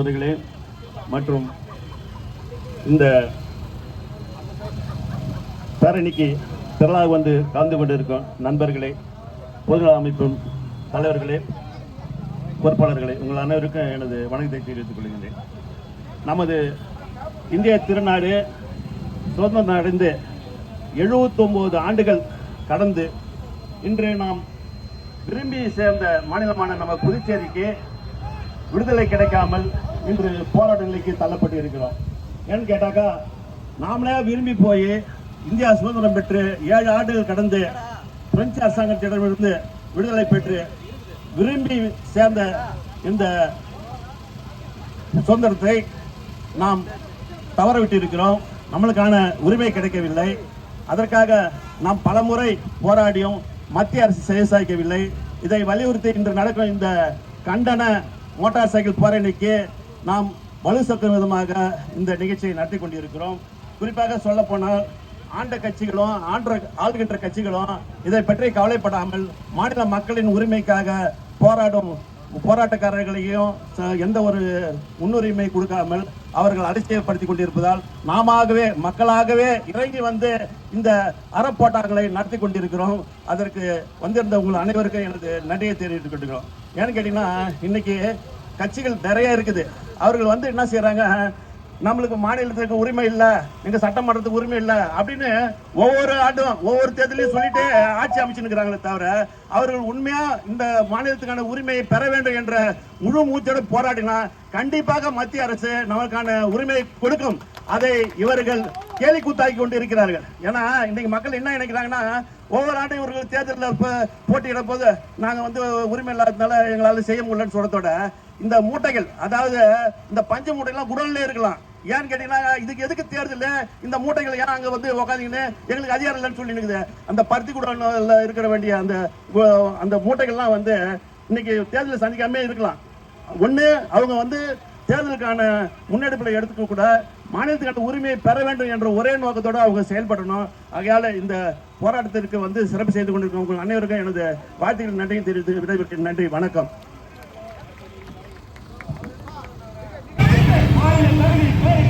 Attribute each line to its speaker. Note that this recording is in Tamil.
Speaker 1: அவர்களே மற்றும் இந்த பேரணிக்கு திரளாக வந்து கலந்து கொண்டிருக்கும் நண்பர்களே பொதுநல அமைப்பின் தலைவர்களே பொறுப்பாளர்களே உங்கள் அனைவருக்கும் எனது வணக்கத்தை தெரிவித்துக் கொள்கின்றேன். நமது இந்திய திருநாடு சுதந்திரம் அடைந்து 79 ஆண்டுகள் கடந்து இன்று நாம் விரும்பி சேர்ந்த மாநிலமான நம்ம புதுச்சேரிக்கு விடுதலை கிடைக்காமல் இன்று போராட்ட நிலைக்கு தள்ளப்பட்டு இருக்கிறோம். ஏன்னு கேட்டாக்கா நாமளே விரும்பி போய் இந்தியா சுதந்திரம் பெற்று ஏழு ஆண்டுகள் கடந்து பிரெஞ்சு அரசாங்கத்திடமிருந்து விடுதலை பெற்று விரும்பி சேர்ந்த இந்த சுதந்திரத்தை நாம் தவறவிட்டு இருக்கிறோம். நம்மளுக்கான உரிமை கிடைக்கவில்லை. அதற்காக நாம் பலமுறை போராடியும் மத்திய அரசு செயல் இதை வலியுறுத்தி இன்று நடக்கும் இந்த கண்டன மோட்டார் சைக்கிள் போராடிக்கு நாம் வலு விதமாக இந்த நிகழ்ச்சியை நடத்தி கொண்டிருக்கிறோம். குறிப்பாக சொல்ல போனால் ஆண்ட கட்சிகளும் ஆண்ட ஆளுகின்ற கட்சிகளும் இதை பற்றி கவலைப்படாமல் மாநில மக்களின் உரிமைக்காக போராடும் போராட்டக்காரர்களையும் ச- எந்த ஒரு முன்னுரிமை கொடுக்காமல் அவர்கள் அலட்சியப்படுத்தி கொண்டிருப்பதால் நாமவே மக்களாகவே இறங்கி வந்து இந்த அறப்போட்டாங்களை நடத்தி கொண்டிருக்கிறோம். அதற்கு வந்திருந்த உங்கள் அனைவருக்கும் எனது நன்றியை தெரிவித்துக் கொண்டிருக்கிறோம் ஏன்னு கேட்டீங்கன்னா இன்னைக்கு கட்சிகள் நிறைய இருக்குது. அவர்கள் வந்து என்ன செய்கிறாங்க நம்மளுக்கு மாநிலத்துக்கு உரிமை இல்லை எங்க சட்டமன்றத்துக்கு உரிமை இல்லை அப்படின்னு ஒவ்வொரு ஆண்டும் ஒவ்வொரு தேர்தலையும் சொல்லிட்டு ஆட்சி அமைச்சுக்கிறாங்களே தவிர அவர்கள் உண்மையா இந்த மாநிலத்துக்கான உரிமையை பெற வேண்டும் என்ற முழு மூச்சோடு போராடினா கண்டிப்பாக மத்திய அரசு நமக்கான உரிமையை கொடுக்கும். அதை இவர்கள் கேலி கூத்தாக்கி கொண்டு இருக்கிறார்கள். ஏன்னா இன்னைக்கு மக்கள் என்ன நினைக்கிறாங்கன்னா ஒவ்வொரு ஆண்டும் இவர்கள் தேர்தலில் போட்டியிட போது நாங்கள் வந்து உரிமை இல்லாததுனால எங்களால் செய்ய முடியலன்னு சொல்றதோட இந்த மூட்டைகள் அதாவது இந்த பஞ்சு மூட்டைகள்லாம் குடல்ல இருக்கலாம். ஏன்னு கேட்டீங்கன்னா இதுக்கு எதுக்கு தேர்தல் இந்த மூட்டைகள் ஏன் அங்க வந்து உக்காந்தீங்கன்னு எங்களுக்கு அதிகாரம் இல்லைன்னு சொல்லி இருக்குது அந்த பருத்தி குடல்ல இருக்கிற வேண்டிய அந்த அந்த மூட்டைகள்லாம் வந்து இன்னைக்கு தேர்தலை சந்திக்காம இருக்கலாம். ஒண்ணு அவங்க வந்து தேர்தலுக்கான முன்னெடுப்பில் எடுத்துக்க கூட மாநிலத்துக்கான உரிமையை பெற வேண்டும் என்ற ஒரே நோக்கத்தோடு அவங்க செயல்படணும். ஆகையால் இந்த போராட்டத்திற்கு வந்து சிறப்பு செய்து கொண்டிருக்கும் உங்கள் அனைவருக்கும் எனது வாழ்த்துக்கள் நன்றியை தெரிவித்து விடைபெற்று நன்றி வணக்கம். கோரி கோரி கோரி